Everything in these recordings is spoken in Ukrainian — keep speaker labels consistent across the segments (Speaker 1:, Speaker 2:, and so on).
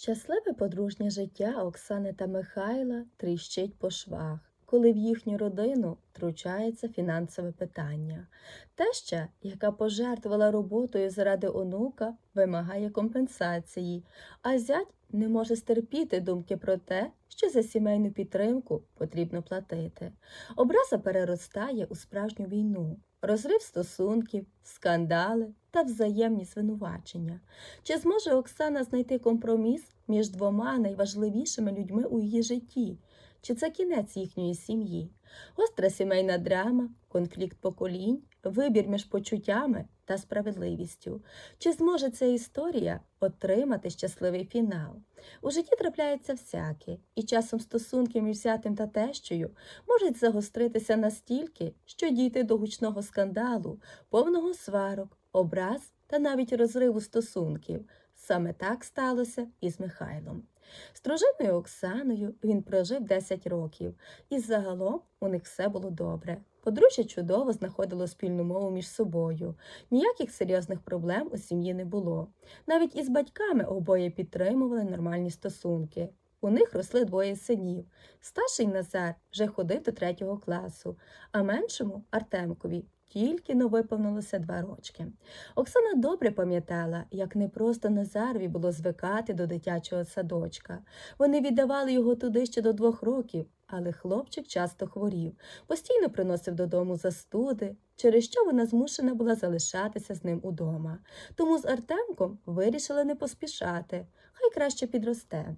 Speaker 1: Щасливе подружнє життя Оксани та Михайла тріщить по швах, коли в їхню родину втручається фінансове питання. Теща, яка пожертвувала роботою заради онука, вимагає компенсації, а зять не може стерпіти думки про те, що за сімейну підтримку потрібно платити. Образа переростає у справжню війну, розрив стосунків, скандали та взаємні звинувачення. Чи зможе Оксана знайти компроміс між двома найважливішими людьми у її житті? Чи це кінець їхньої сім'ї? Гостра сімейна драма, конфлікт поколінь, вибір між почуттями та справедливістю. Чи зможе ця історія отримати щасливий фінал? У житті трапляється всяке, і часом стосунки між зятем та тещою можуть загостритися настільки, що дійти до гучного скандалу, повного сварок, образ та навіть розриву стосунків. Саме так сталося і з Михайлом. З дружиною Оксаною він прожив 10 років, і загалом у них все було добре. Подружжя чудово знаходило спільну мову між собою. Ніяких серйозних проблем у сім'ї не було. Навіть із батьками обоє підтримували нормальні стосунки. У них росли двоє синів. Старший Назар вже ходив до третього класу, а меншому Артемкові тільки но виповнилося два рочки. Оксана добре пам'ятала, як непросто Назарові було звикати до дитячого садочка. Вони віддавали його туди ще до двох років, але хлопчик часто хворів, постійно приносив додому застуди, через що вона змушена була залишатися з ним удома. Тому з Артемком вирішила не поспішати, хай краще підросте.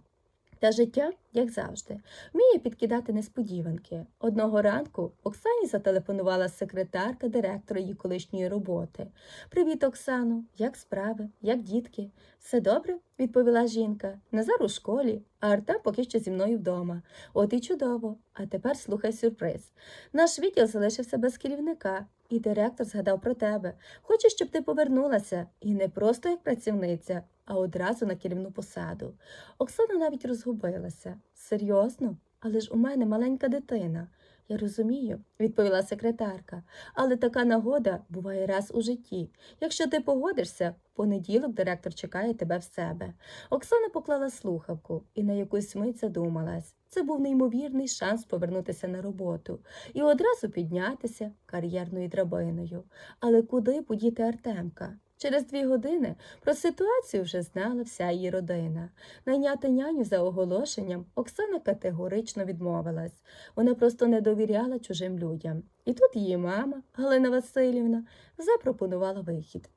Speaker 1: Та життя, як завжди, вміє підкидати несподіванки. Одного ранку Оксані зателефонувала секретарка директора її колишньої роботи. Привіт, Оксано, як справи, як дітки? Все добре? відповіла жінка. Назар у школі, а Артем поки що зі мною вдома. От і чудово. А тепер слухай сюрприз. Наш відділ залишився без керівника, і директор згадав про тебе. Хоче, щоб ти повернулася, і не просто як працівниця, а одразу на керівну посаду. Оксана навіть розгубилася. Серйозно? Але ж у мене маленька дитина. Я розумію, відповіла секретарка, але така нагода буває раз у житті. Якщо ти погодишся, в понеділок директор чекає тебе в себе. Оксана поклала слухавку і на якусь мить задумалась. Це був неймовірний шанс повернутися на роботу і одразу піднятися кар'єрною драбиною. Але куди подіти Артемка? Через дві години про ситуацію вже знала вся її родина. Найняти няню за оголошенням Оксана категорично відмовилась. Вона просто не довіряла чужим людям. І тут її мама, Галина Васильівна, запропонувала вихід.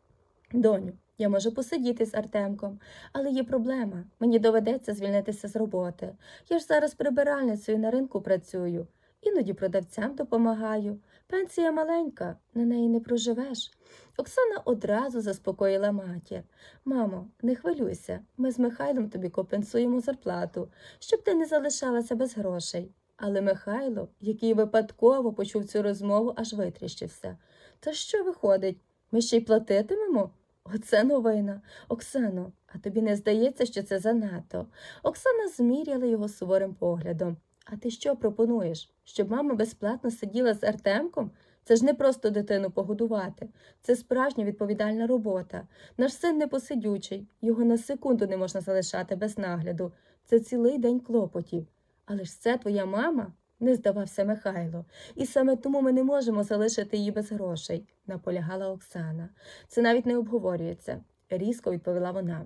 Speaker 1: Доню, я можу посидіти з Артемком, але є проблема. Мені доведеться звільнитися з роботи. Я ж зараз прибиральницею на ринку працюю, іноді продавцям допомагаю. Пенсія маленька, на неї не проживеш. Оксана одразу заспокоїла матір. Мамо, не хвилюйся, ми з Михайлом тобі компенсуємо зарплату, щоб ти не залишалася без грошей. Але Михайло, який випадково почув цю розмову, аж витріщився. Та що виходить? Ми ще й платитимемо? Оце новина. Оксано, а тобі не здається, що це занадто? Оксана зміряла його суворим поглядом. А ти що пропонуєш? Щоб мама безплатно сиділа з Артемком? Це ж не просто дитину погодувати, це справжня відповідальна робота. Наш син непосидючий, його на секунду не можна залишати без нагляду. Це цілий день клопотів. Але ж це твоя мама? Не здавався Михайло. І саме тому ми не можемо залишити її без грошей, наполягала Оксана. Це навіть не обговорюється, різко відповіла вона.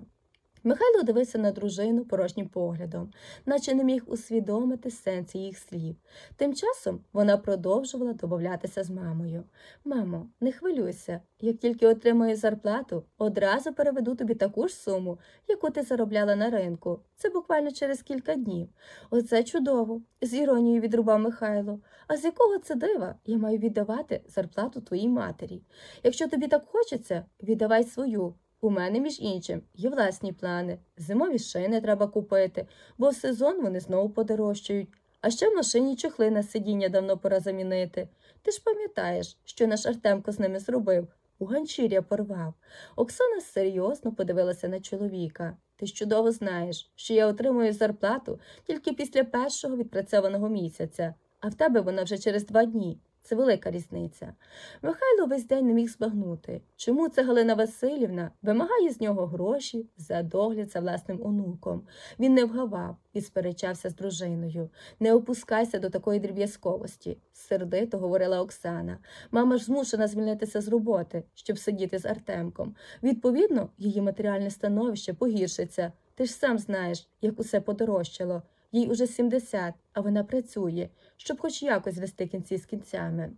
Speaker 1: Михайло дивився на дружину порожнім поглядом, наче не міг усвідомити сенс їх слів. Тим часом вона продовжувала домовлятися з мамою. Мамо, не хвилюйся, як тільки отримаю зарплату, одразу переведу тобі таку ж суму, яку ти заробляла на ринку. Це буквально через кілька днів. Оце чудово, з іронією відрубав Михайло. А з якого це дива я маю віддавати зарплату твоїй матері? Якщо тобі так хочеться, віддавай свою. У мене, між іншим, є власні плани. Зимові шини треба купити, бо в сезон вони знову подорожчають. А ще в машині чохли на сидіння давно пора замінити. Ти ж пам'ятаєш, що наш Артемко з ними зробив? У ганчір'я порвав. Оксана серйозно подивилася на чоловіка. Ти ж чудово знаєш, що я отримую зарплату тільки після першого відпрацьованого місяця, а в тебе вона вже через два дні. Це велика різниця. Михайло весь день не міг збагнути, чому це Галина Васильівна вимагає з нього гроші за догляд за власним онуком. Він не вгавав і сперечався з дружиною. Не опускайся до такої дріб'язковості, сердито говорила Оксана. Мама ж змушена звільнитися з роботи, щоб сидіти з Артемком. Відповідно, її матеріальне становище погіршиться. Ти ж сам знаєш, як усе подорожчало. Їй уже 70, а вона працює, щоб хоч якось звести кінці з кінцями.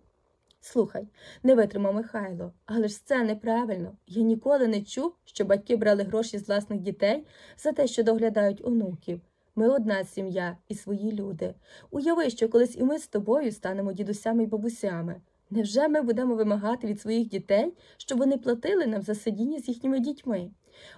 Speaker 1: Слухай, не витримав Михайло, але ж це неправильно. Я ніколи не чув, що батьки брали гроші з власних дітей за те, що доглядають онуків. Ми одна сім'я і свої люди. Уяви, що колись і ми з тобою станемо дідусями й бабусями. Невже ми будемо вимагати від своїх дітей, щоб вони платили нам за сидіння з їхніми дітьми?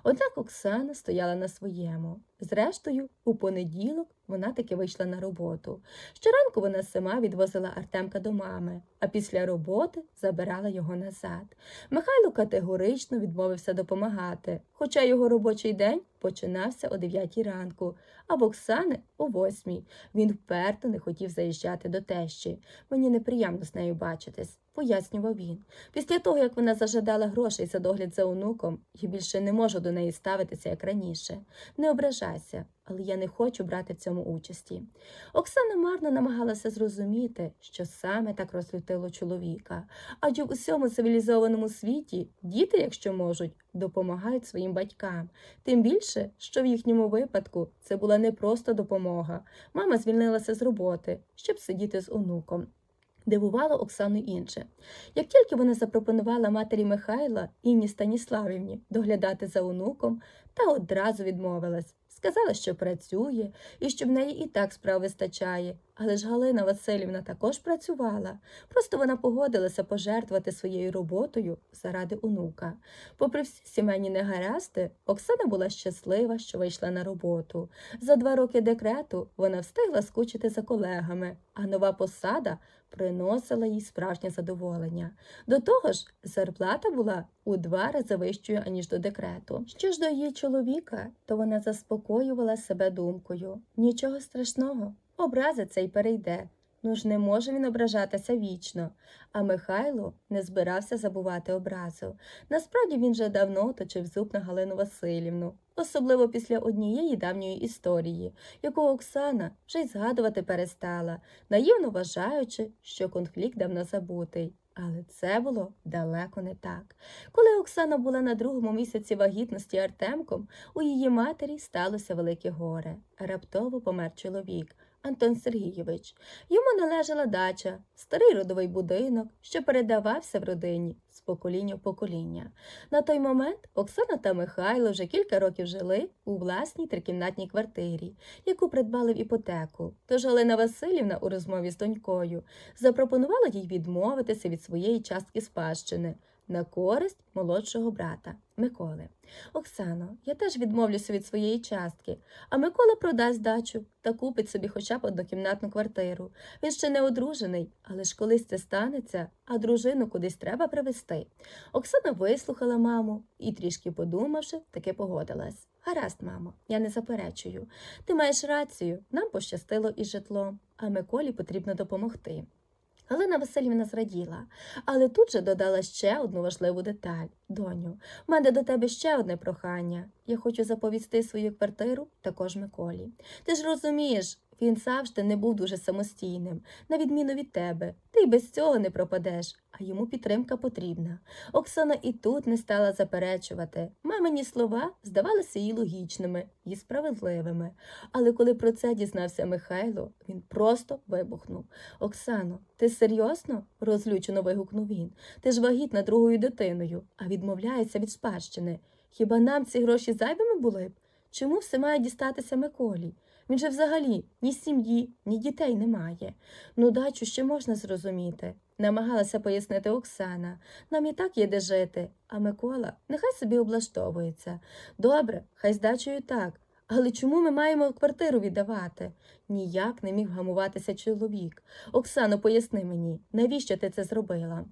Speaker 1: Однак Оксана стояла на своєму. Зрештою, у понеділок вона таки вийшла на роботу. Щоранку вона сама відвозила Артемка до мами, а після роботи забирала його назад. Михайло категорично відмовився допомагати, хоча його робочий день починався о 9 ранку, а в Оксани о 8. Він вперто не хотів заїжджати до тещі. Мені неприємно з нею бачитись, пояснював він. Після того, як вона зажадала грошей за догляд за онуком, я більше не можу до неї ставитися, як раніше. Не ображайся, але я не хочу брати в цьому участі. Оксана марно намагалася зрозуміти, що саме так розлютило чоловіка, адже в усьому цивілізованому світі діти, якщо можуть, допомагають своїм батькам. Тим більше, що в їхньому випадку це була не просто допомога. Мама звільнилася з роботи, щоб сидіти з онуком. Дивувало Оксану інше. Як тільки вона запропонувала матері Михайла Інні Станіславівні доглядати за онуком, та одразу відмовилась. Сказала, що працює і що в неї і так справ вистачає. Але ж Галина Васильівна також працювала. Просто вона погодилася пожертвувати своєю роботою заради онука. Попри всі сімейні негаразди, Оксана була щаслива, що вийшла на роботу. За два роки декрету вона встигла скучити за колегами, а нова посада приносила їй справжнє задоволення. До того ж, зарплата була у два рази вищою, аніж до декрету. Що ж до її чоловіка, то вона заспокоювала себе думкою нічого страшного, образи цей перейде. Ну ж не може він ображатися вічно, а Михайло не збирався забувати образу. Насправді він вже давно точив зуб на Галину Васильівну, особливо після однієї давньої історії, яку Оксана вже й згадувати перестала, наївно вважаючи, що конфлікт давно забутий. Але це було далеко не так. Коли Оксана була на другому місяці вагітності Артемком, у її матері сталося велике горе. Раптово помер чоловік. Антон Сергійович. Йому належала дача, старий родовий будинок, що передавався в родині з покоління в покоління. На той момент Оксана та Михайло вже кілька років жили у власній трикімнатній квартирі, яку придбали в іпотеку. Тож Галина Васильівна у розмові з донькою запропонувала їй відмовитися від своєї частки спадщини на користь молодшого брата Миколи. Оксано, я теж відмовлюся від своєї частки, а Микола продасть дачу та купить собі хоча б однокімнатну квартиру. Він ще не одружений, але ж колись це станеться, а дружину кудись треба привезти. Оксана вислухала маму і, трішки подумавши, таки погодилась. Гаразд, мамо, я не заперечую. Ти маєш рацію, нам пощастило із житлом, а Миколі потрібно допомогти. Галина Васильівна зраділа, але тут же додала ще одну важливу деталь. Доню, в мене до тебе ще одне прохання. Я хочу заповісти свою квартиру також Миколі. Ти ж розумієш, він завжди не був дуже самостійним, на відміну від тебе. Ти й без цього не пропадеш, а йому підтримка потрібна. Оксана і тут не стала заперечувати. Мамині слова здавалися їй логічними і справедливими. Але коли про це дізнався Михайло, він просто вибухнув. Оксано, ти серйозно? розлючено вигукнув він. Ти ж вагітна другою дитиною, а відмовляється від спадщини. Хіба нам ці гроші зайвими були б? Чому все має дістатися Миколі? Він же взагалі ні сім'ї, ні дітей не має. Ну, дачу ще можна зрозуміти, намагалася пояснити Оксана. Нам і так є де жити, а Микола нехай собі облаштовується. Добре, хай з дачею так. Але чому ми маємо квартиру віддавати? Ніяк не міг вгамуватися чоловік. Оксано, поясни мені, навіщо ти це зробила?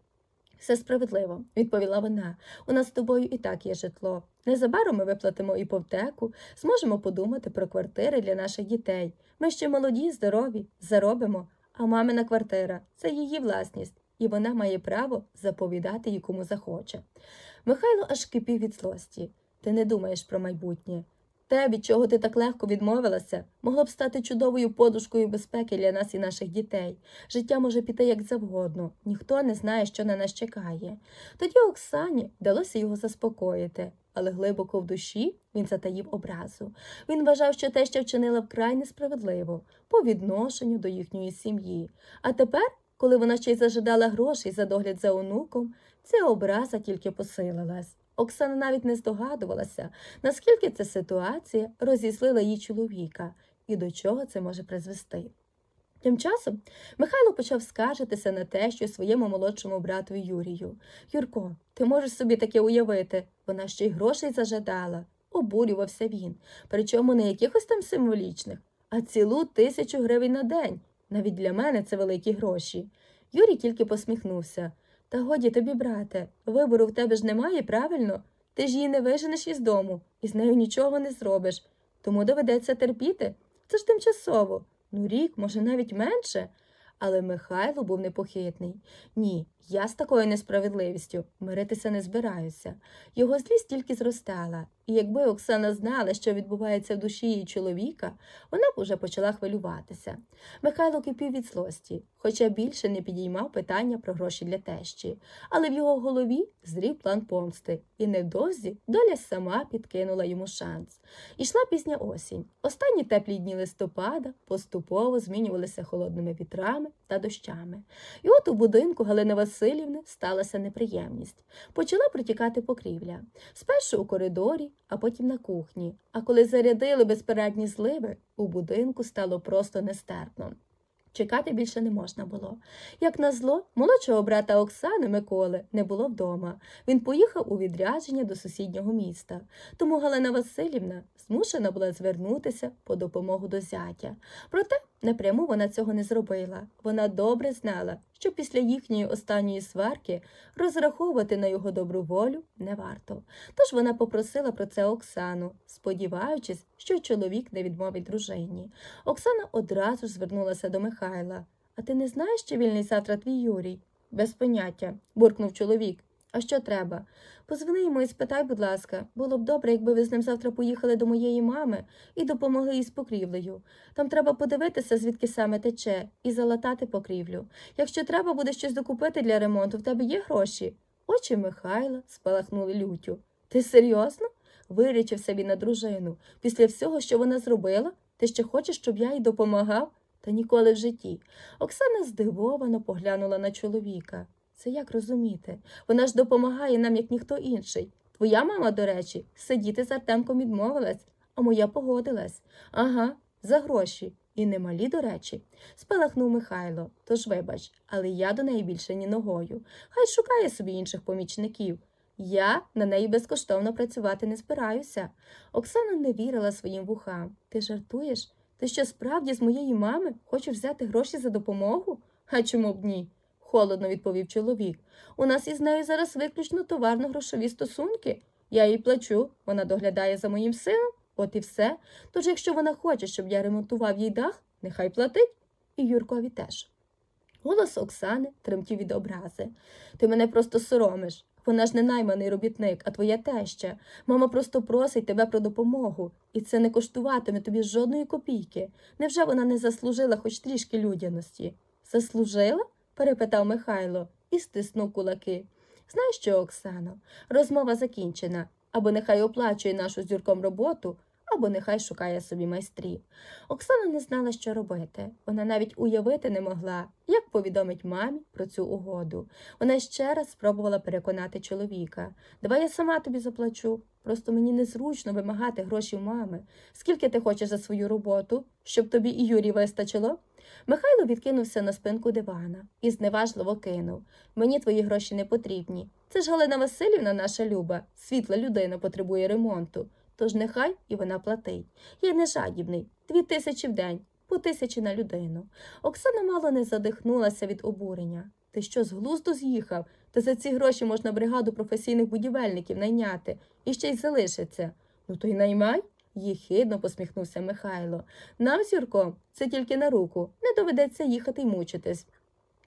Speaker 1: Все справедливо, відповіла вона. У нас з тобою і так є житло. Незабаром ми виплатимо іпотеку, зможемо подумати про квартири для наших дітей. Ми ще молоді, здорові, заробимо, а мамина квартира це її власність. і вона має право заповідати їй кому захоче. Михайло аж кипів від злості. Ти не думаєш про майбутнє. Те, від чого ти так легко відмовилася, могло б стати чудовою подушкою безпеки для нас і наших дітей. Життя може піти як завгодно, ніхто не знає, що на нас чекає. Тоді Оксані вдалося його заспокоїти, але глибоко в душі він затаїв образу. Він вважав, що те, що вчинила вкрай несправедливо по відношенню до їхньої сім'ї. А тепер, коли вона ще й зажадала грошей за догляд за онуком, ця образа тільки посилилась. Оксана навіть не здогадувалася, наскільки ця ситуація розіслила її чоловіка і до чого це може призвести. Тим часом Михайло почав скаржитися на те, що своєму молодшому брату Юрію. Юрко, ти можеш собі таке уявити, вона ще й грошей зажадала. Обурювався він, причому не якихось там символічних, а цілу тисячу гривень на день. Навіть для мене це великі гроші. Юрій тільки посміхнувся. Та годі тобі, брате, вибору в тебе ж немає, правильно? Ти ж її не виженеш із дому, і з нею нічого не зробиш. Тому доведеться терпіти. Це ж тимчасово. Ну, рік, може, навіть менше. Але Михайло був непохитний. Ні, я з такою несправедливістю миритися не збираюся. Його злість тільки зростала, і якби Оксана знала, що відбувається в душі її чоловіка, вона б уже почала хвилюватися. Михайло кипів від злості, хоча більше не підіймав питання про гроші для тещі, але в його голові зрів план помсти, і невдовзі доля сама підкинула йому шанс. Ішла пізня осінь. Останні теплі дні листопада поступово змінювалися холодними вітрами та дощами. І от у будинку Галини Васильівни сталася неприємність. Почала протікати покрівля. Спершу у коридорі, а потім на кухні. А коли зарядили безпередні зливи, у будинку стало просто нестерпно. Чекати більше не можна було. Як назло, молодшого брата Оксани Миколи не було вдома. Він поїхав у відрядження до сусіднього міста. Тому Галина Васильівна змушена була звернутися по допомогу до зятя. Проте напряму вона цього не зробила. Вона добре знала, що після їхньої останньої сварки розраховувати на його добру волю не варто. Тож вона попросила про це Оксану, сподіваючись, що чоловік не відмовить дружині. Оксана одразу ж звернулася до Михайла. А ти не знаєш, чи вільний завтра твій Юрій? Без поняття, буркнув чоловік. А що треба? Позвони йому і спитай, будь ласка, було б добре, якби ви з ним завтра поїхали до моєї мами і допомогли їй з покрівлею. Там треба подивитися, звідки саме тече, і залатати покрівлю. Якщо треба буде щось докупити для ремонту, в тебе є гроші? Очі Михайла спалахнули лютю. Ти серйозно? Вирічився він на дружину. Після всього, що вона зробила, ти ще хочеш, щоб я їй допомагав? Та ніколи в житті. Оксана здивовано поглянула на чоловіка. Це як розуміти? Вона ж допомагає нам, як ніхто інший. Твоя мама, до речі, сидіти з Артемком відмовилась, а моя погодилась. Ага, за гроші. І немалі, до речі, спалахнув Михайло. Тож вибач, але я до неї більше ні ногою. Хай шукає собі інших помічників. Я на неї безкоштовно працювати не збираюся. Оксана не вірила своїм вухам. Ти жартуєш? Ти що справді з моєї мами хочеш взяти гроші за допомогу? А чому б ні? Холодно відповів чоловік. У нас із нею зараз виключно товарно-грошові стосунки. Я їй плачу, вона доглядає за моїм сином, от і все. Тож, якщо вона хоче, щоб я ремонтував їй дах, нехай платить. І Юркові теж. Голос Оксани тремтів від образи. Ти мене просто соромиш. Вона ж не найманий робітник, а твоя теща. Мама просто просить тебе про допомогу, і це не коштуватиме тобі жодної копійки. Невже вона не заслужила хоч трішки людяності? Заслужила? Перепитав Михайло і стиснув кулаки. Знаєш що, Оксано, розмова закінчена. Або нехай оплачує нашу з Юрком роботу, або нехай шукає собі майстрів. Оксана не знала, що робити. Вона навіть уявити не могла, як повідомить мамі про цю угоду. Вона ще раз спробувала переконати чоловіка. Давай я сама тобі заплачу. Просто мені незручно вимагати гроші в мами. Скільки ти хочеш за свою роботу, щоб тобі і Юрі вистачило? Михайло відкинувся на спинку дивана і зневажливо кинув Мені твої гроші не потрібні. Це ж Галина Васильівна, наша люба, світла людина потребує ремонту. Тож нехай і вона платить. Я не жадібний, дві тисячі в день, по тисячі на людину. Оксана мало не задихнулася від обурення. Ти що, з глузду з'їхав? Та за ці гроші можна бригаду професійних будівельників найняти і ще й залишиться. Ну то й наймай. Їхидно посміхнувся Михайло. Нам, з це тільки на руку, не доведеться їхати й мучитись.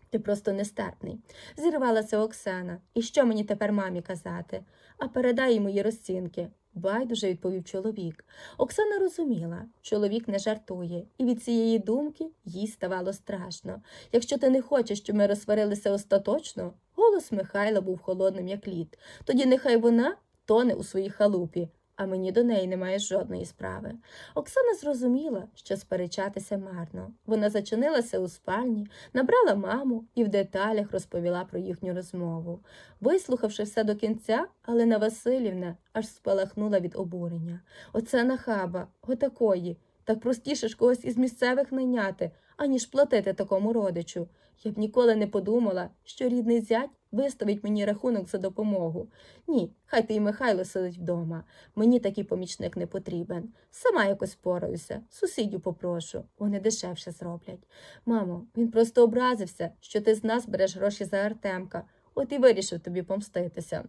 Speaker 1: Ти просто нестерпний. Зірвалася Оксана. І що мені тепер мамі казати? А передай їй мої розцінки. Байдуже відповів чоловік. Оксана розуміла, чоловік не жартує, і від цієї думки їй ставало страшно. Якщо ти не хочеш, щоб ми розсварилися остаточно, голос Михайла був холодним, як лід. Тоді нехай вона тоне у своїй халупі, а мені до неї немає жодної справи. Оксана зрозуміла, що сперечатися марно. Вона зачинилася у спальні, набрала маму і в деталях розповіла про їхню розмову. Вислухавши все до кінця, Галина Васильівна аж спалахнула від обурення. Оце нахаба, отакої. Так простіше ж когось із місцевих найняти, аніж платити такому родичу. Я б ніколи не подумала, що рідний зять виставить мені рахунок за допомогу. Ні, хай ти й Михайло сидить вдома. Мені такий помічник не потрібен. Сама якось пораюся, сусідів попрошу, вони дешевше зроблять. Мамо, він просто образився, що ти з нас береш гроші за Артемка, от і вирішив тобі помститися.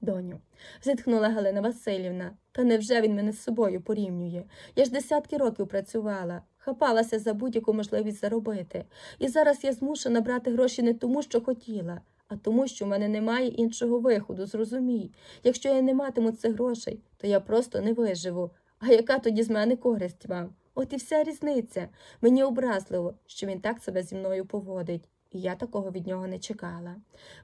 Speaker 1: Доню, зітхнула Галина Васильівна, та невже він мене з собою порівнює? Я ж десятки років працювала, хапалася за будь-яку можливість заробити. І зараз я змушена брати гроші не тому, що хотіла, а тому, що в мене немає іншого виходу, зрозумій. Якщо я не матиму цих грошей, то я просто не виживу. А яка тоді з мене користь вам? От і вся різниця. Мені образливо, що він так себе зі мною поводить, і я такого від нього не чекала.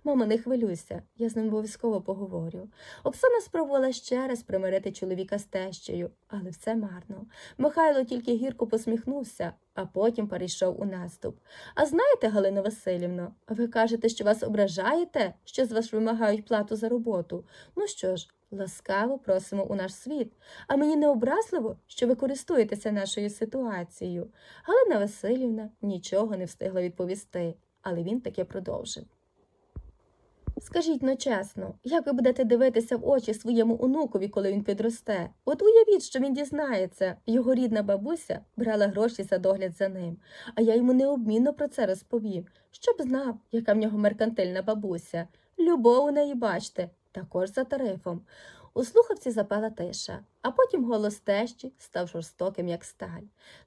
Speaker 1: Мамо, не хвилюйся, я з ним обов'язково поговорю. Оксана спробувала ще раз примирити чоловіка з тещею, але все марно. Михайло тільки гірко посміхнувся, а потім перейшов у наступ. А знаєте, Галино Васильівно, ви кажете, що вас ображаєте, що з вас вимагають плату за роботу. Ну що ж, ласкаво просимо у наш світ. А мені не образливо, що ви користуєтеся нашою ситуацією. Галина Васильівна нічого не встигла відповісти, але він таки продовжив. Скажіть ну чесно, як ви будете дивитися в очі своєму онукові, коли він підросте? От уявіть, що він дізнається, його рідна бабуся брала гроші за догляд за ним, а я йому необмінно про це розповім, щоб знав, яка в нього меркантильна бабуся. Любов у неї, бачте, також за тарифом. У слухавці запала тиша, а потім голос тещі став жорстоким, як сталь.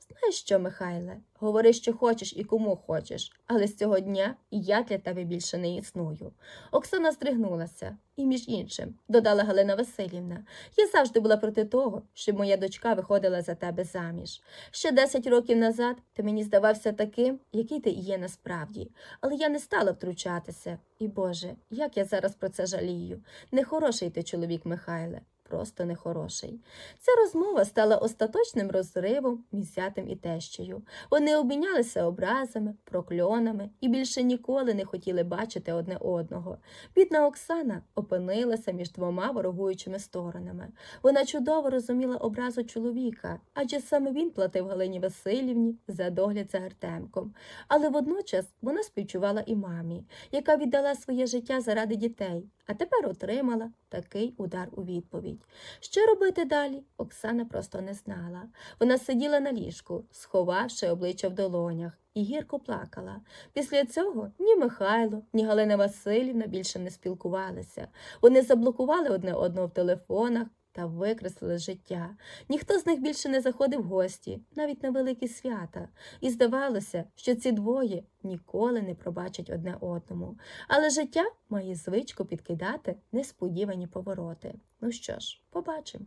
Speaker 1: Знаєш що, Михайле, говори, що хочеш і кому хочеш, але з цього дня я для тебе більше не існую. Оксана здригнулася, і між іншим, додала Галина Васильівна, я завжди була проти того, щоб моя дочка виходила за тебе заміж. Ще десять років назад ти мені здавався таким, який ти є насправді, але я не стала втручатися. І Боже, як я зараз про це жалію. Нехороший ти чоловік, Михайле, просто нехороший. Ця розмова стала остаточним розривом між зятем і тещею. Вони обмінялися образами, прокльонами і більше ніколи не хотіли бачити одне одного. Бідна Оксана опинилася між двома ворогуючими сторонами. Вона чудово розуміла образу чоловіка, адже саме він платив Галині Васильівні за догляд за Артемком. Але водночас вона співчувала і мамі, яка віддала своє життя заради дітей, а тепер отримала такий удар у відповідь. Що робити далі? Оксана просто не знала. Вона сиділа на ліжку, сховавши обличчя в долонях, і гірко плакала. Після цього ні Михайло, ні Галина Васильівна більше не спілкувалися. Вони заблокували одне одного в телефонах та викреслили життя. Ніхто з них більше не заходив в гості, навіть на великі свята. І здавалося, що ці двоє ніколи не пробачать одне одному. Але життя має звичку підкидати несподівані повороти. Ну що ж, побачимо.